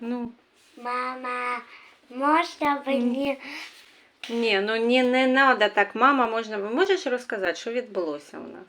Ну, Мама, можна мені ні, ну ні, не треба так. Мама, можна, можеш розказати, що відбулося у нас?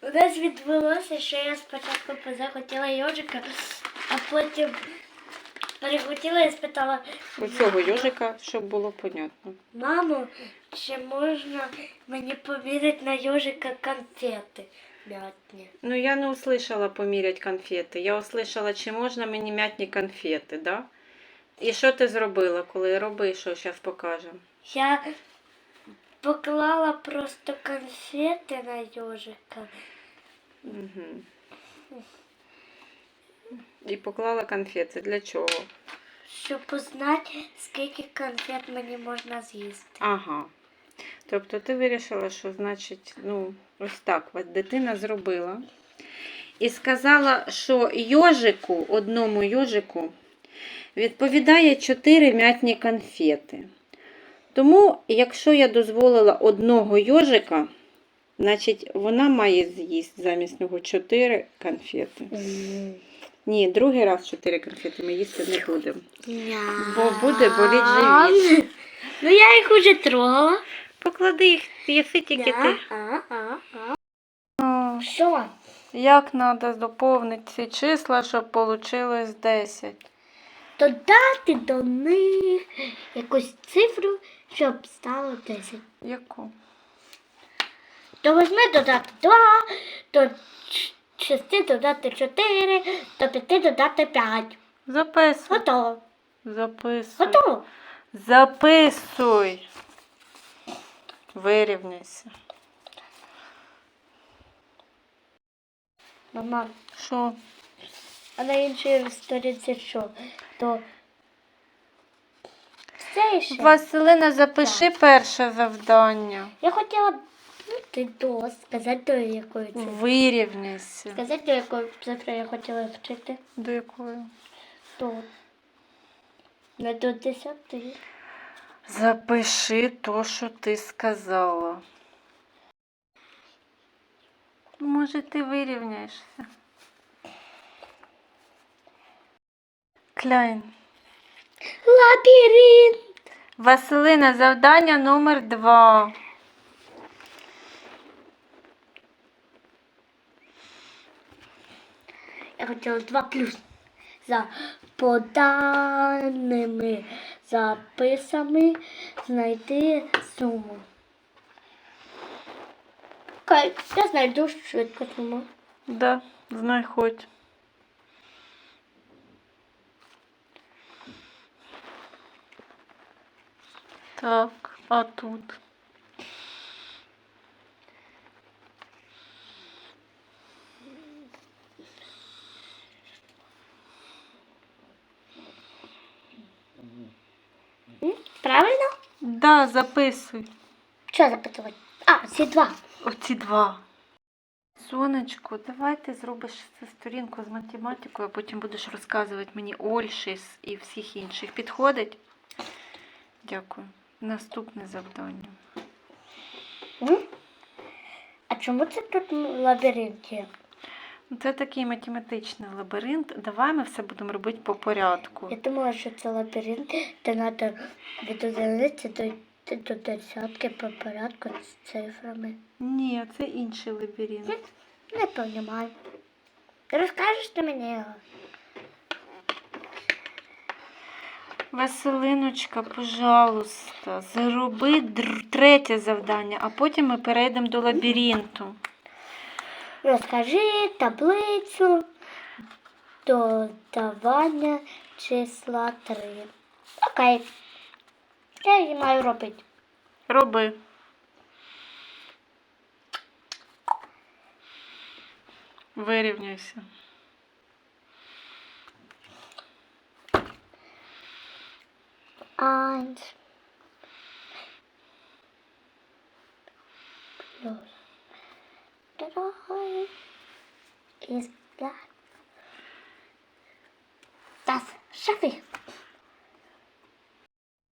У нас відбулося, що я спочатку захотіла йожика, а потім перехотіла і спитала У цього йожика, щоб було понятно. маму, чи можна мені поміряти на йожика конфети м'ятні. Ну, я не услышала поміряти конфети. Я услышала, чи можна мені м'ятні конфети, да? І що ти зробила, коли роби, що зараз покажемо? Я поклала просто конфети на йожика. Угу. І поклала конфети. Для чого? Щоб узнати, скільки конфет мені можна з'їсти. Ага. Тобто ти вирішила, що значить, ну, ось так от дитина зробила. І сказала, що йожику, одному йожику, відповідає 4 м'ятні конфети. Тому, якщо я дозволила одного йожика, значить вона має з'їсти замість нього 4 конфети. Ні, другий раз 4 конфети ми їсти не будемо. Бо буде боліти живіт. Ну я їх уже трогала. Поклади їх, їси тільки ти. Що? Як треба доповнити ці числа, щоб вийшло 10? Додати до них якусь цифру, щоб стало 10. Яку? То візьми додати 2, до 6 додати 4, до 5 додати 5. Записуй. Готово. Записуй. Готово. Записуй. Вирівняйся. Мама, Що? а на іншій сторінці що? То це ще. Василина, запиши перше завдання. Я хотіла ну, ти до сказати до якої цифри. Вирівняйся. Сказати, до якої цифри я хотіла вчити. До якої? До. Не до 10. Запиши то, що ти сказала. Може, ти вирівняєшся. Кляйн. Лабіринт. Василина, завдання номер два. Я хотіла 2 плюс. За поданими записами знайти суму. Окей, я знайду швидко суму. Да, знай хоть. Так, а тут? М? Правильно? Да, записуй. Що запитувати? А, ці два. Оці два. Сонечко, давай ти зробиш цю сторінку з математикою, а потім будеш розказувати мені Ольші і всіх інших. Підходить? Дякую. Наступне завдання. А чому це тут лабіринт є? Це такий математичний лабіринт. Давай ми все будемо робити по порядку. Я думала, що це лабіринт, де треба від одиниці до, до десятки по порядку з цифрами. Ні, це інший лабіринт. Не розумію. Розкажеш ти мені його? Василиночка, пожалуйста, зроби др- третє завдання, а потім ми перейдемо до лабіринту. Розкажи таблицю додавання числа 3. Окей. Я її маю робити. Роби. Вирівняйся. Eins drei ist gleich. Das schaffe ich.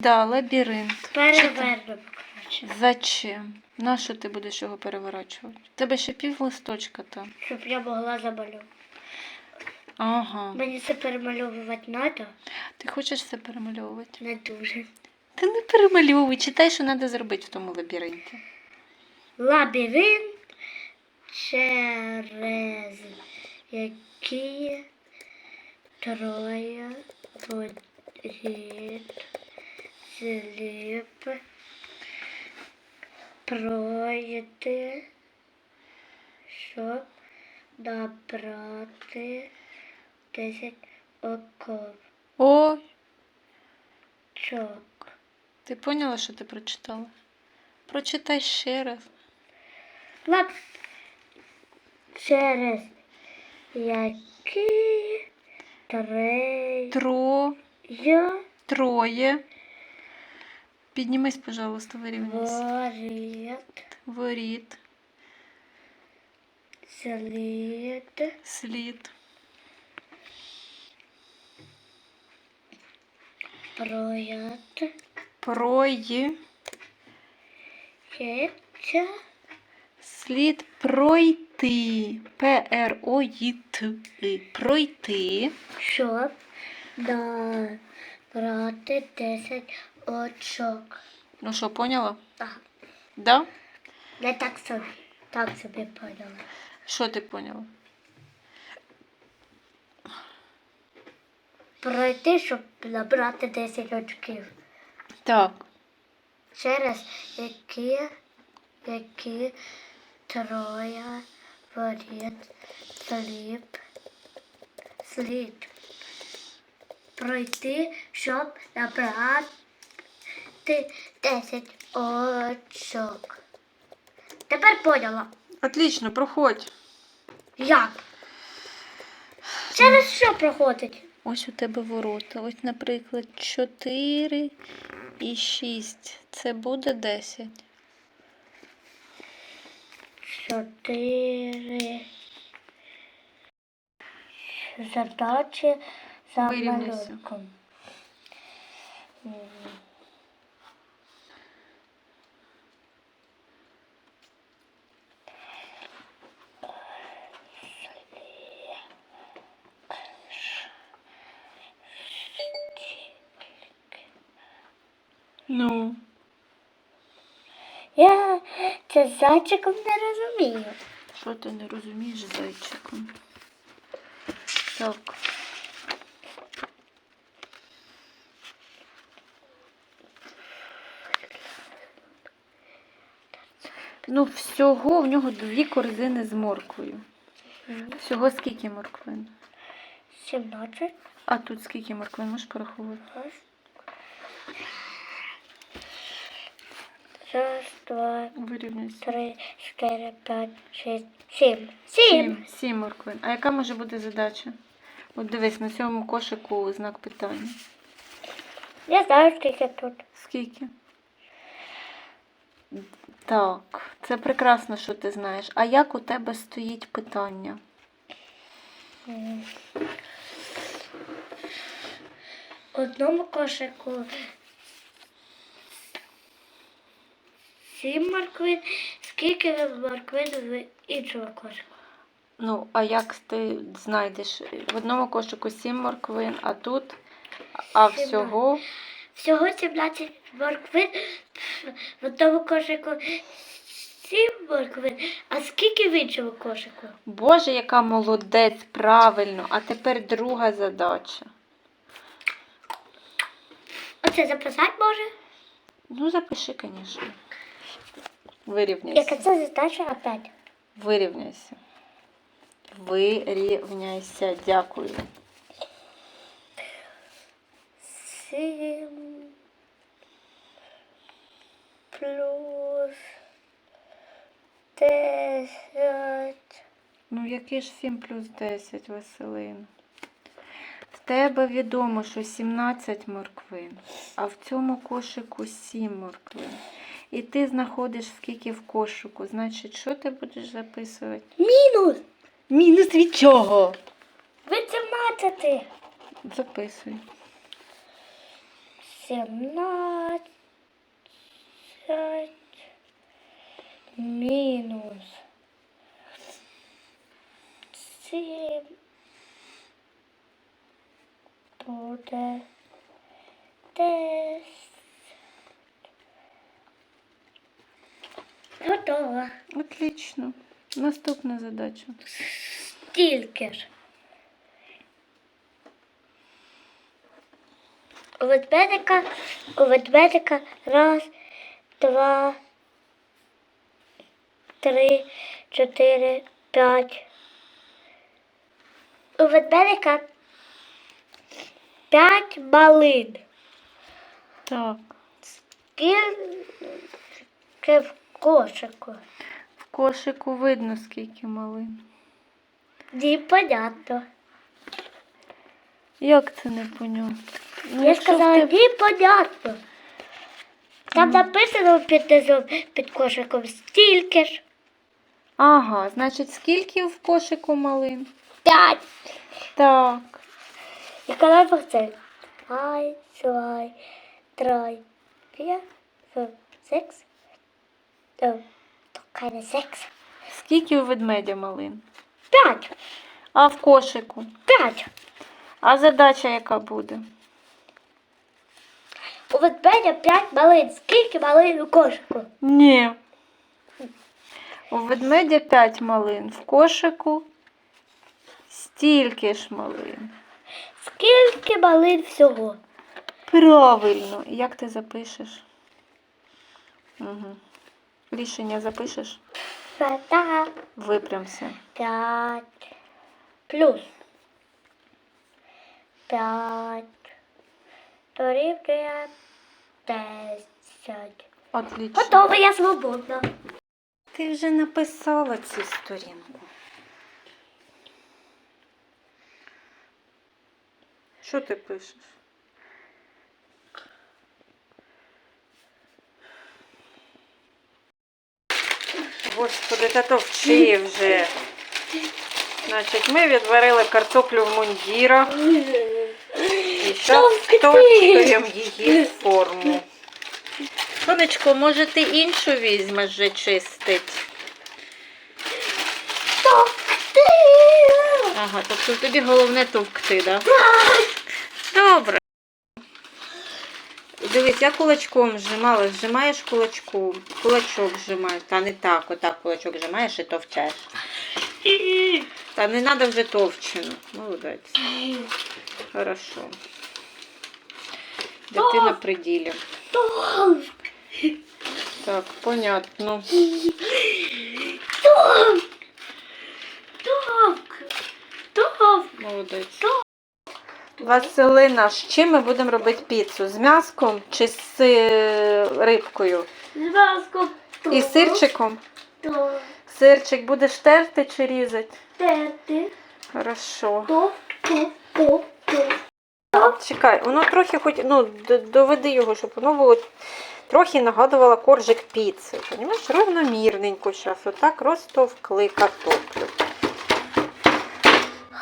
Да, лабіринт. Переверну. Зачем? Нащо ти будеш його переворачувати? У тебе ще пів листочка там. Щоб я могла замалювати. Ага. Мені це перемальовувати треба? Ти хочеш це перемальовувати? Не дуже. Ти не перемальовуй, читай, що треба зробити в тому лабіринті. Лабіринт, через які троє воріт сліп пройти, щоб набрати 10 оков. О, Чок. ти поняла, що ти прочитала? Прочитай ще раз. Лап. Через які троє Тро, троє. Піднімись, пожалуйста, вирівняйся. воріт. Воріт, слід. Слід, проят прої, слід пройти. П-Р-О-Й-Т. Пройти. щоб набрати 10 очок. Ну що, поняла? Так. Да? Не так собі. Так собі поняла. Що ти поняла? Пройти, щоб набрати 10 очків. Так. через які, які троє воріт сліп, слід пройти, щоб набрати 10 очок. Тепер поняла. Отлично, проходь. Як? Через що проходить? Ось у тебе ворота. Ось, наприклад, 4 і 6. Це буде 10. Чотири задачі за Вирівняйся. малюнком. Ну. Я це з зайчиком не розумію. Що ти не розумієш, зайчиком? Так. Ну, всього в нього дві корзини з морквою. Всього скільки морквин? 17. А тут скільки морквин можеш порахувати? Раз. Два, Вирівнюйся. три, чотири, п'ять, шість, сім. Сім. Сім. Сім морквин. А яка може бути задача? От дивись, на цьому кошику знак питання. Я знаю, скільки тут. Скільки? Так, це прекрасно, що ти знаєш. А як у тебе стоїть питання? М. В одному кошику сім морквин. Скільки морквин в іншому кошику? Ну, а як ти знайдеш? В одному кошику сім морквин, а тут, а всього Всього 17 морквин. В одному кошику сім морквин. А скільки в іншому кошику? Боже, яка молодець, правильно. А тепер друга задача. Оце записати може? Ну, запиши, звісно. Яка це задача опять? Вирівняйся. Вирівняйся. Дякую. Сім плюс десять. Ну, який ж 7 плюс 10, Василина? В тебе відомо, що 17 морквин, а в цьому кошику 7 морквин. І ти знаходиш скільки в кошику. Значить, що ти будеш записувати? Мінус Мінус від чого? 18. Записуй. Сімнадцять мінус сім буде десять. Готово. Отлично. Наступна задача. Стільки ж. У ведмедика, у ведмедика раз, два, три, чотири, п'ять. У ведмедика п'ять малин. Так. Скільки в кошику? В кошику видно, скільки малин. Непонятно. Як це не понятно? Ну, Я сказала, тебе- непонятно. Там написано під низом, під кошиком стільки ж. Ага, значить, скільки в кошику малин? П'ять. Так. І коли це? Ein, zwei, drei, vier, fünf, sechs. Keine sechs. Скільки у ведмедя малин? П'ять. А в кошику? П'ять. А задача яка буде? У ведмедя п'ять малин. Скільки малин у кошику? Ні. У ведмедя 5 малин. В кошику стільки ж малин. Скільки малин всього? Правильно. Як ти запишеш? Угу. Рішення запишеш? Так. Випрямся. П'ять. Плюс. П'ять. Дорівнює десять. Отлично. Готово, я свободна. Ти вже написала цю сторінку. Що ти пишеш? Господи, та то вчи вже. Значить, ми відварили картоплю в мундірах і зараз втовчуємо її в форму. Сонечко, може ти іншу візьмеш вже чистить? Товкти! Ага, тобто тобі головне товкти, так? Да? Добре. Дивись, я кулачком зжимала, зжимаєш кулачком, кулачок зжимаєш. Та не так, отак кулачок зжимаєш і товчеш. Та не треба вже товчено. Молодець. Хорошо. Дитина при ділі. Так, понятно. Товк! Товк! Товк! Молодець. Василина, з чим ми будемо робити піцу? З м'яском чи з е, рибкою? Зв'язку І сирчиком? Товк! Сирчик будеш терти чи різати? Тети! Хорошо. Товк! Товк! Товк! Товк! Чекай, воно трохи хоч, ну, доведи його, щоб воно було трохи нагадувало коржик піци. Понімаєш, рівномірненько зараз. Отак розтовкли картоплю.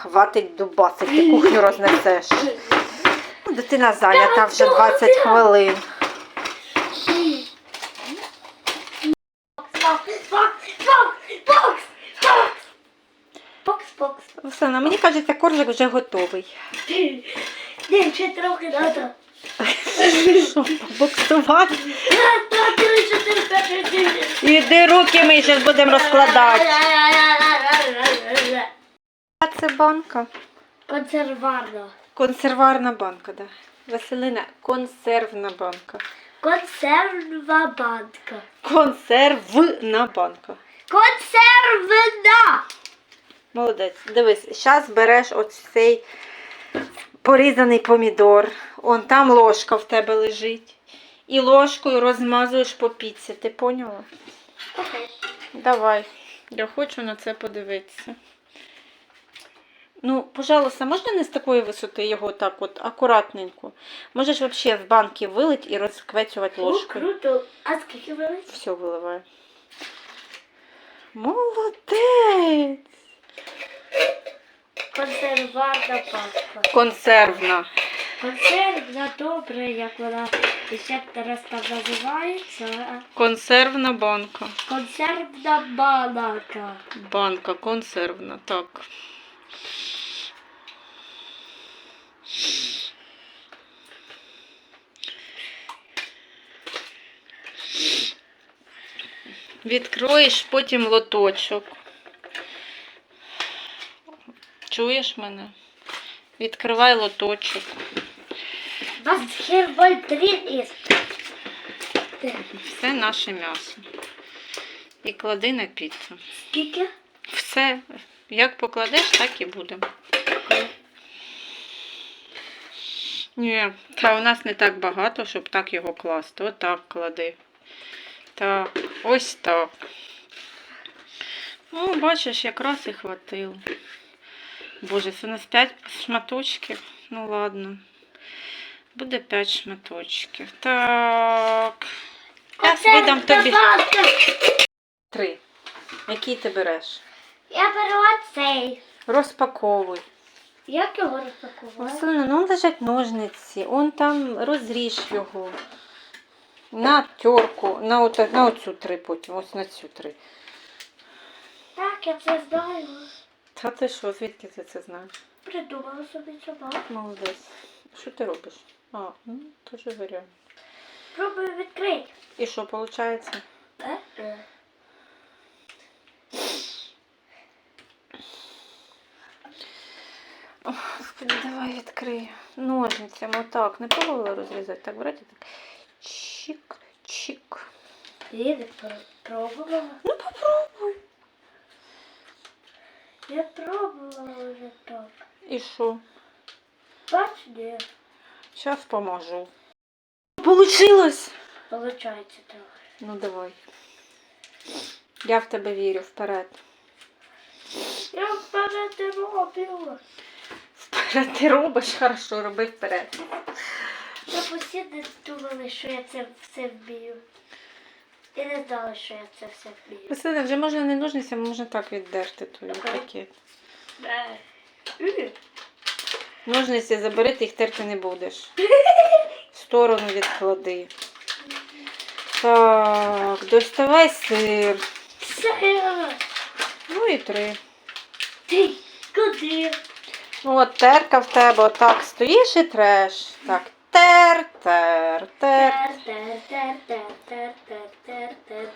Хватить дубасити, кухню рознесеш. Ну, Дитина зайнята вже 20 хвилин. Оксана, мені кажеться, коржик вже готовий. Ні, ще трохи треба. Що, сім. Іди руки ми зараз будемо розкладати. Це банка? Консерварна. Консерварна банка, да. Василина, консервна банка. Консервна банка. Консервна банка. Консервна! Молодець. Дивись, зараз береш оцей порізаний помідор. Он там ложка в тебе лежить. І ложкою розмазуєш по піці. Ти поняла? Окей. Давай. Я хочу на це подивитися. Ну, пожалуйста, можна не з такої висоти його так от акуратненько? Можеш взагалі в банки вилить і розквецювати Ну, ложкою. круто. А скільки велиць? Все виливаю. Молодець! Консерварна банка. Консервна. Консервна добре, як вона ще раз там називається. Консервна банка. Консервна банака. Банка консервна, так. Відкроєш потім лоточок. Чуєш мене? Відкривай лоточок. Was hier wohl drin ist. Все наше м'ясо. І клади на піцу. Скільки? Все, як покладеш, так і буде. Ні, та у нас не так багато, щоб так його класти. Отак клади. Так, ось так. Ну, бачиш, якраз і хватило. Боже, це у нас 5 шматочків. Ну ладно. Буде 5 шматочків. Так. Я видам тобі три. Який ти береш? Я беру оцей. Розпаковуй. Як його розпакувати? Василина, ну лежать ножниці, он там розріж його. На терку, на, ота- на оцю три потім, ось на цю три. Так, я це знаю. Та ти що, звідки ти це знаєш? Придумала собі собаку. Молодець. Що ти робиш? А, ну, теж варіант. Пробую відкрити. І що, виходить? Е-е. Господи, давай відкрию. Ножницями, отак. Не пробувала розрізати, так брати. Я не пр- пробувала. Ну попробуй. Я пробувала вже так. І що? Бач, ні. Зараз поможу. Получилось! Получається так. Ну давай. Я в тебе вірю вперед. Я вперед не робила. Вперед ти робиш, хорошо, роби вперед. Я постійно думали, що я це все вмію. Я не знала, що я це все вмію. Василина, вже можна не ножницями, можна так віддерти Давай. пакет. Ножниці забери, ти їх терти не будеш. В сторону відклади. Так, доставай сир. Все. Ну і три. Ти куди? Ну от терка в тебе отак стоїш і треш. Так, тер, тер, тер. Тер, тер, тер, тер, тер, тер.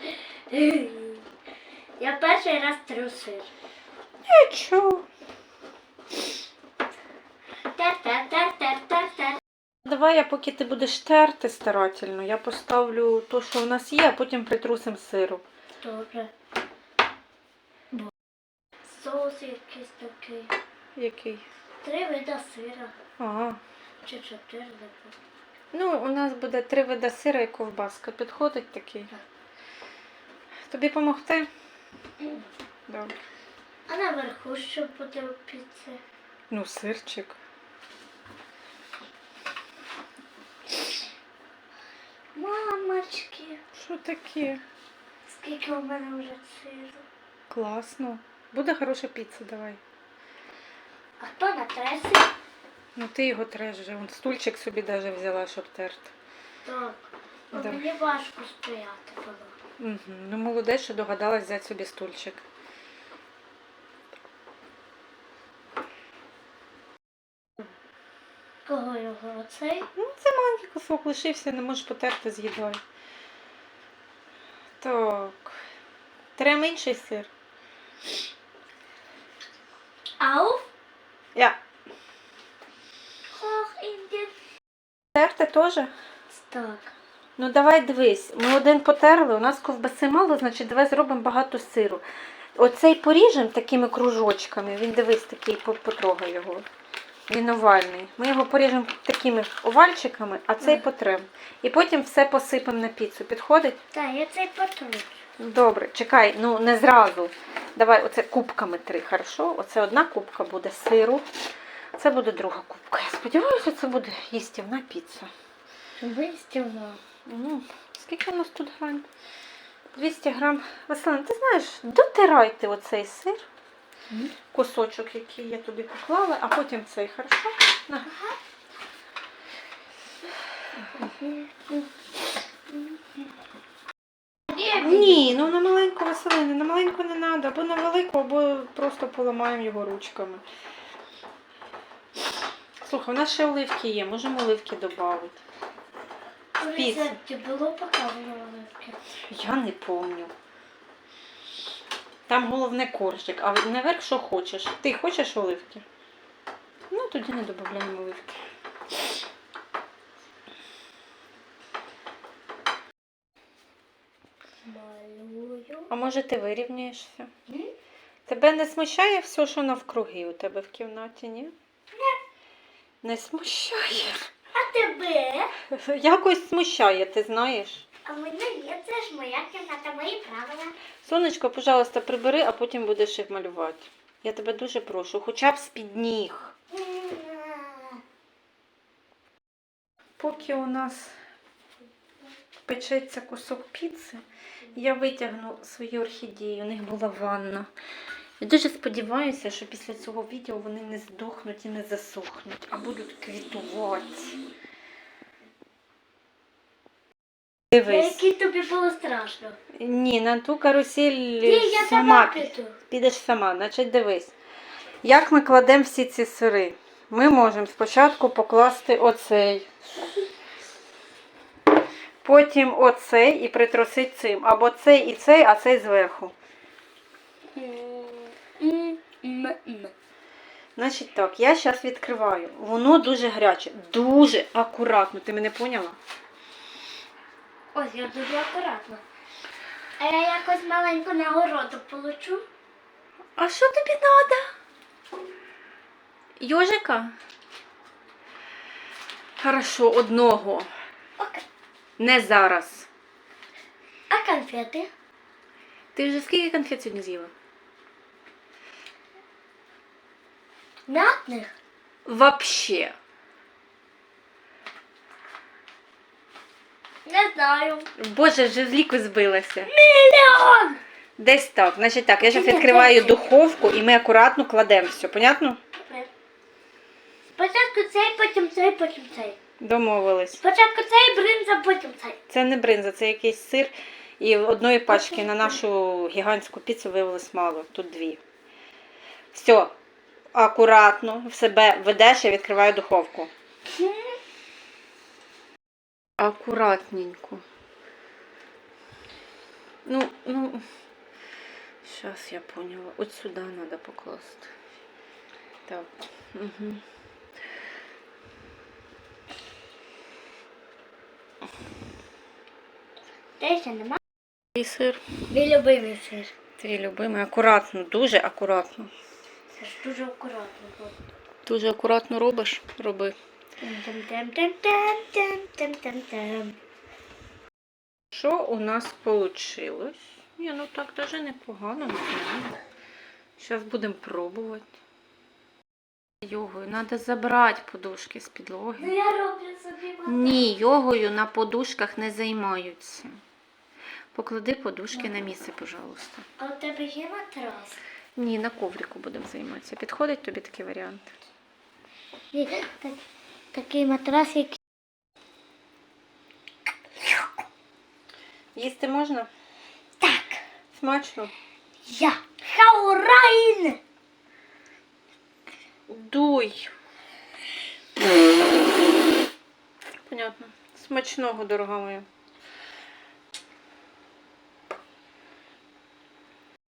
Я перший раз трусив. Нічого. Тер, тер, тер, тер, тер, тер. Давай я поки ти будеш терти старательно, я поставлю то, що в нас є, а потім притрусим сиру. Добре. Бо- Соус якийсь такий. Який? Три вида сира. Ага. Чи чотири. Ну, у нас буде три вида сира і ковбаска. Підходить такий. Тобі допомогти? Добре. А наверху що буде у піці? Ну, сирчик. Мамочки, Що таке? скільки у мене вже сиру. Класно. Буде хороша піца, давай. А хто на тресі? Ну ти його треш вже. Вон стульчик собі даже взяла, щоб терти. Так. Да. Мені важко стояти було. Угу. Ну, молодець, що догадалась взяти собі стульчик. Кого його? Оцей? Ну, це маленький кусок лишився, не можеш потерти з їдою. Так. Треба менший сир. Ау? Я. Терти теж? Так. Ну давай дивись. Ми один потерли, у нас ковбаси мало, значить давай зробимо багато сиру. Оцей поріжемо такими кружочками. Він дивись такий, по- потрогай його. Він овальний. Ми його поріжемо такими овальчиками, а цей Ага. потрем. І потім все посипемо на піцу. Підходить? Так, я цей потру. Добре, чекай, ну не зразу. Давай оце кубками три, хорошо? Оце одна кубка буде сиру. Це буде друга кубка. Я сподіваюся, це буде їстівна піца. Вистівно. Ну, скільки у нас тут грам? 200 грам. Василина, ти знаєш, дотирайте оцей сир, кусочок, який я тобі поклала, а потім цей, хорошо? На. Ні, ну на маленьку Василини, на маленьку не треба, або на велику, або просто поламаємо його ручками. Слухай, у нас ще оливки є, можемо оливки додати. В рецепті було показано оливки. Я не помню. Там головне коржик, а наверх що хочеш. Ти хочеш оливки? Ну, тоді не додаємо оливки. Малюю. А може ти вирівняєшся? М? Тебе не смущає все, що навкруги у тебе в кімнаті, ні? Не смущає. А тебе? Якось смущає, ти знаєш. А мене є, це ж моя кімната, мої правила. Сонечко, пожалуйста, прибери, а потім будеш їх малювати. Я тебе дуже прошу, хоча б з-під ніг. Поки у нас печеться кусок піци, я витягну свою орхідею. У них була ванна. Я дуже сподіваюся, що після цього відео вони не здохнуть і не засохнуть, а будуть квітувати. Дивись. Який тобі було страшно? Ні, на ту карусель Ні, я сама сама піду. підеш сама. Значить, дивись. Як ми кладемо всі ці сири? Ми можемо спочатку покласти оцей. Потім оцей і притрусити цим. Або цей і цей, а цей зверху. Значить так, я зараз відкриваю. Воно дуже гаряче, дуже акуратно. Ти мене поняла? Ось я дуже акуратно. А я якось маленьку нагороду получу. А що тобі треба? Йожика? Хорошо, одного. Окей. Не зараз. А конфети? Ти вже скільки конфет сьогодні з'їла? Мятних? Вообще. Не знаю. Боже, вже з ліку збилася. Мільйон! Десь так. Значить так, я зараз відкриваю духовку і ми акуратно кладемо все. Понятно? Спочатку цей, потім цей, потім цей. Домовились. Спочатку цей бринза, потім цей. Це не бринза, це якийсь сир. І одної пачки на нашу гігантську піцу виявилось мало. Тут дві. Все. Акуратно в себе ведеш, я відкриваю духовку. Акуратненько. Ну, ну. Зараз я поняла. От сюди треба покласти. Так. Угу. Нема. І сир. Мій любимий сир. Твій любимий. Акуратно, дуже акуратно. Дуже акуратно. було. Дуже акуратно робиш, роби. Що у нас вийшло? Ні, ну так даже непогано. Зараз будемо пробувати. Йогою треба забрати подушки з Ну підлоги. я роблю собі. Ні, йогою на подушках не займаються. Поклади подушки на місце, пожалуйста. А у тебе є матрас? Ні, на коврику будемо займатися. Підходить тобі такий варіант? Ні, так, такий матрас, який. Їсти можна? Так, Смачно? я Хаурайн! Дуй. Понятно. Смачного, дорога моя.